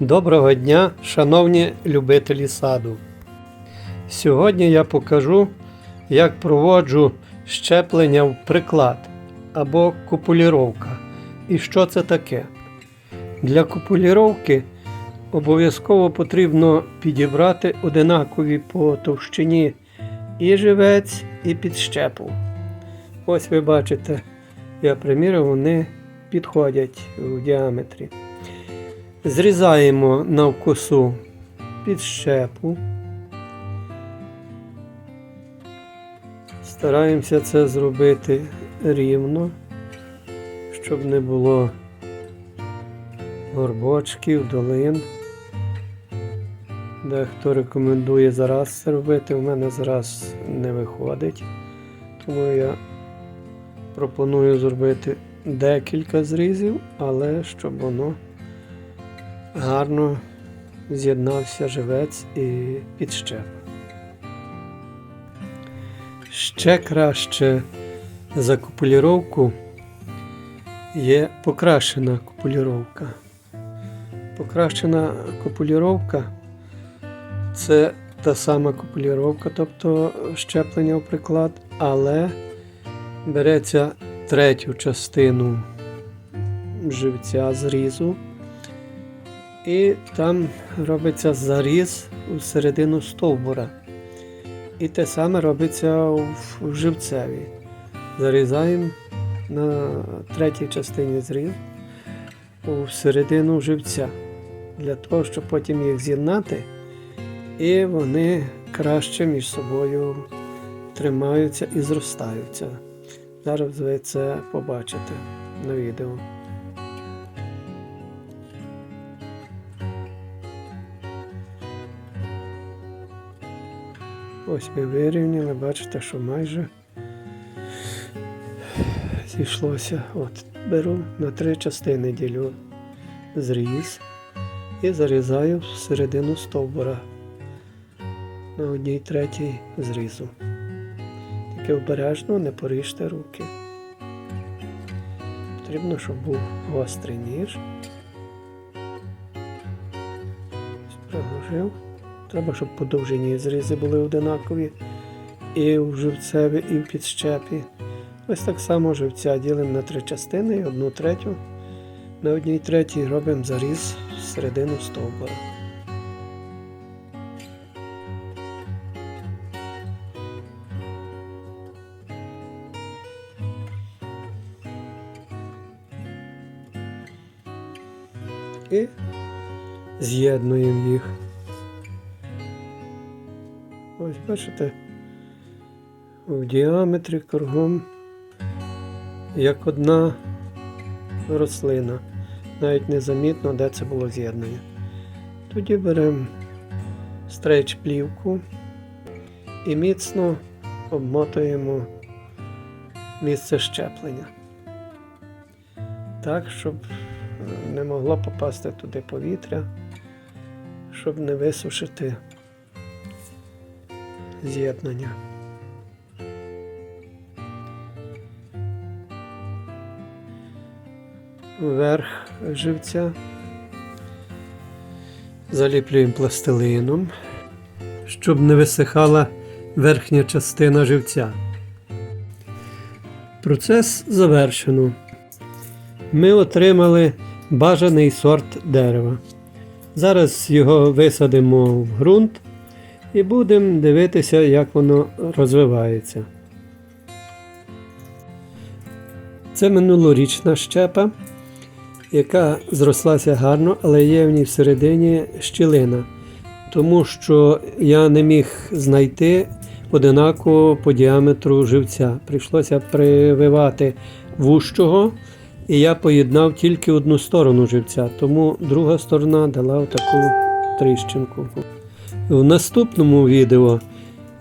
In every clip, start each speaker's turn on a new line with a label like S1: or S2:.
S1: Доброго дня, шановні любителі саду. Сьогодні я покажу, як проводжу щеплення в приклад або купуліровка. І що це таке? Для купуліровки обов'язково потрібно підібрати одинакові по товщині і живець, і підщепу. Ось ви бачите, я приміряв, вони підходять в діаметрі. Зрізаємо навкосу підщепу. Стараємося це зробити рівно, щоб не було горбочків, долин. Дехто рекомендує зараз це робити, у мене зараз не виходить, тому я пропоную зробити декілька зрізів, але щоб воно гарно з'єднався живець і підщеп. Ще краще за купуліровку є покращена купуліровка. Покращена купуліровка це та сама купуліровка, тобто щеплення в приклад, але береться третю частину живця зрізу. І там робиться заріз у середину стовбура. І те саме робиться в живцеві. Зарізаємо на третій частині зріз у середину живця. Для того, щоб потім їх з'єднати, і вони краще між собою тримаються і зростаються. Зараз ви це побачите на відео. Ось ми вирівняли, бачите, що майже зійшлося. От, беру на три частини ділю зріз і зарізаю в середину стовбура на одній третій зрізу. Тільки обережно не поріжте руки. Потрібно, щоб був гострий ніж. Приложив. Треба, щоб по довжині зрізи були одинакові і в живцеві, і в підщепі. Ось так само живця ділимо на три частини і одну третю. На одній третій робимо заріз в середину стовбура. І з'єднуємо їх. Ось бачите, в діаметрі кругом як одна рослина. Навіть незамітно, де це було з'єднання. Тоді беремо стрейч плівку і міцно обмотуємо місце щеплення. Так, щоб не могло попасти туди повітря, щоб не висушити з'єднання. Верх живця заліплюємо пластилином, щоб не висихала верхня частина живця. Процес завершено. Ми отримали бажаний сорт дерева. Зараз його висадимо в ґрунт і будемо дивитися, як воно розвивається. Це минулорічна щепа, яка зрослася гарно, але є в ній всередині щілина, тому що я не міг знайти одинаково по діаметру живця. Прийшлося прививати вущого, і я поєднав тільки одну сторону живця, тому друга сторона дала таку тріщинку. В наступному відео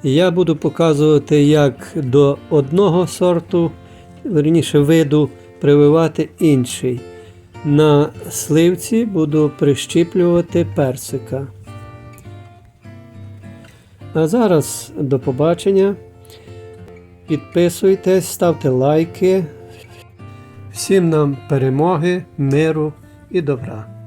S1: я буду показувати, як до одного сорту, верніше виду, прививати інший. На сливці буду прищіплювати персика. А зараз до побачення. Підписуйтесь, ставте лайки. Всім нам перемоги, миру і добра.